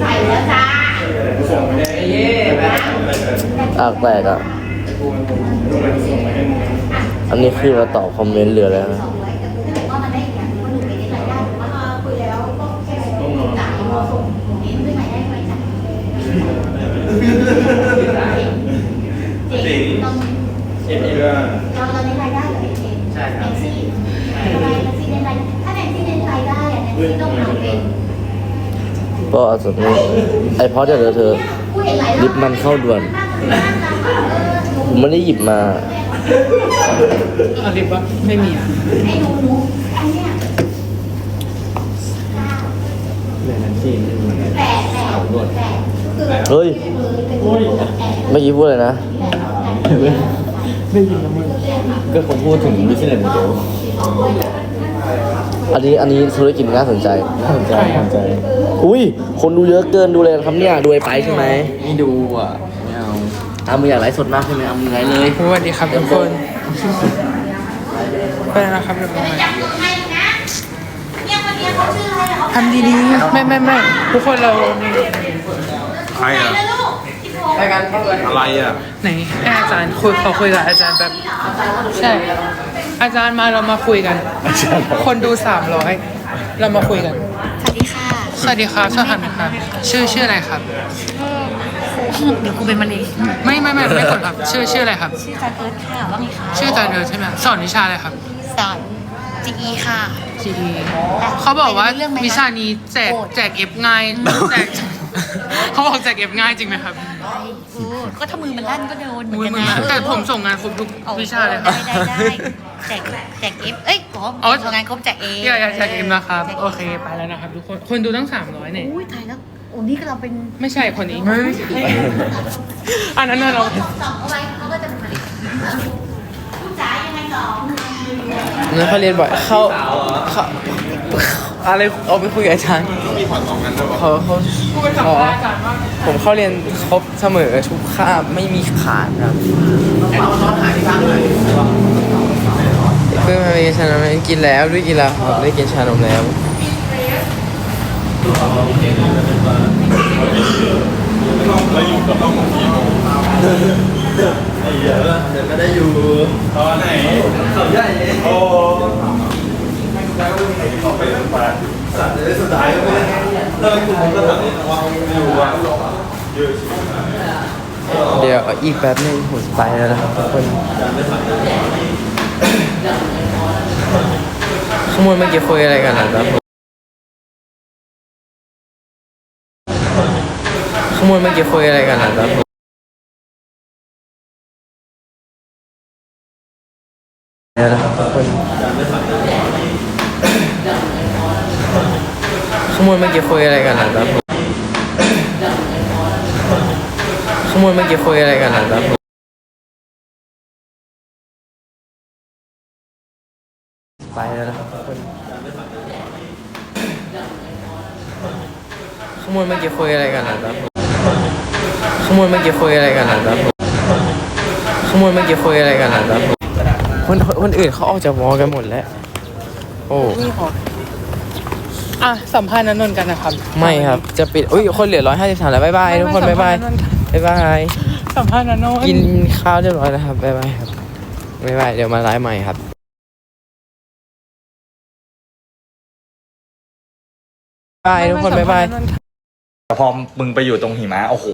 ใส่แล้วจ้าอากแตกอะ อันนี้คือมาตอบคอมเมนต์เหลือแล้วนะว่ามันได้อย่างคนหนึ่งไม่ได้รายได้หรือว่าคุยแล้วก็แค่จ่ายรอส่งเองขึ้นมาได้ไหมจ้ะเจ๋งต้องเอ็มเอ็มเราเราได้รายได้กับเองใช่ครับแท็กซี่ทำไมแท็กซี่ได้รายถ้าแท็กซี่ได้รายได้อะแท็กซี่ต้องหาเป็น ก็อาจจะไม่ไอพอดเดี๋ยวเธอผู้เห็นหลายรอบลิฟต์มันเข้าด่วนผมไม่ได้หยิบมาเอาลิปวะไม่มีอะไอ้หนูหนูอันเนี้ยเรื่องนั้นที่แปดแปดแปดคือเฮ้ยเมื่อกี้พูดเลยนะได้ยินแล้วมึงก็คงพูดถึงวิชิเลนโด อันนี้อันนี้ธุรกิจน่าสนใจ น่าสนใจน่าสนใจ อุ้ย คนดูเยอะเกินดูเลยครับเนี่ยดูไอ้ไปใช่ไหมไม่ดูอะไม่เอาอะมึงอยากไลฟ์สดมากใช่ไหมเอามึงไลฟ์เลยสวัสดีครับทุกคนไปแล้วนะครับทุกคนจับมือให้นะเนี่ยคนเนี้ยเขาชื่ออะไรอะเขาทำดีๆไม่ไม่ไม่ทุกคนเราใครอะแล้วลูกที่โพสอะไรอะ ไหนให้อาจารย์คุยขอคุยกับอาจารย์แบบใช่ อาจารย์มาเรามาคุยกัน คนดูสามร้อยเรามาคุยกัน สวัสดีค่ะสวัสดีครับสวัสดีครับชื่อชื่ออะไรครับ เดี๋ยวกูเป็นมะเร็งไม่ไม่ไม่ไม่กดครับ ชื่อชื่ออะไรครับ ชื่อจาเอิร์ธค่ะว่าไงคะชื่ออาจารย์เดินใช่ไหมสอนวิชาอะไรครับสอนจีอีค่ะ GE เขาบอกว่าวิชานี้แจกแจกเอฟง่ายแจกเขาบอกแจกเอฟง่ายจริงไหมครับเออก็ถ้ามือมันลั่นก็โดนเหมือนมือกันมือนะแต่ผมส่งงานครบทุกเอาวิชาเลยครับ ได้ได้ได้ แจกแจกเอฟเอ้ยขออ๋อ ทำงานครบแจกเออย่าอย่าแจกเอฟนะครับแจกโอเค ไปแล้วนะครับทุกคน คนดูตั้งสามร้อยเนี่ย อุ้ยตายแล้วโอ้นี่ก็เราเป็นไม่ใช่คนนี้ อันนั้นน่ะเรา สองเอาไว้เขาก็จะเป็นมะเร็งลูกจ๋ายังไงสองนั่นเขาเรียนบ่อยเขาเขาอะไรเอาไปคุยกับอาจารย์เขาเขาอ๋อผมเข้าเรียนครบเสมอทุกคาบไม่มีขาดครับ ชานมกินแล้วด้วยกินแล้วครับได้กินชานมแล้วตอนไหนเขาใหญ่โอ้ไปไปสัตว์เลยสุดท้ายก็ไม่ได้เลิกคุณก็ถามว่าอยู่ว่าเยอะชิบหายเดี๋ยวอีกแป๊บนึงผมไปแล้วนะครับทุกคน ขโมยเมื่อกี้คุยอะไรกันนะครับขโมยเมื่อกี้คุยอะไรกันนะครับเดี๋ยวนะครับทุกคนขโมยเมื่อกี้คุยอะไรกันนะครับขโมยเมื่อกี้คุยอะไรกันนะครับ ไปแล้วนะครับทุกคนขโมยเมื่อกี้คุยอะไรกันนะครับขโมยเมื่อกี้คุยอะไรกันนะครับขโมยเมื่อกี้คุยอะไรกันนะครับคนคนคนอื่นเขาออกจากวอกันหมดแล้ว โอ้นี่ขออะสัมภาษณ์นันนนท์กันนะครับไม่ครับจะปิดอุ้ยคนเหลือร้อยห้าสิบสามแล้วบ๊ายบายทุกคนบ๊ายบายบ๊ายบายสัมภาษณ์นันนนท์กินข้าวเรียบร้อยแล้วครับบ๊ายบายครับบ๊ายบายเดี๋ยวมาไลฟ์ใหม่ครับ บายทุกคนบ๊ายบาย แต่พอมึงไปอยู่ตรงหิมะโอ้โห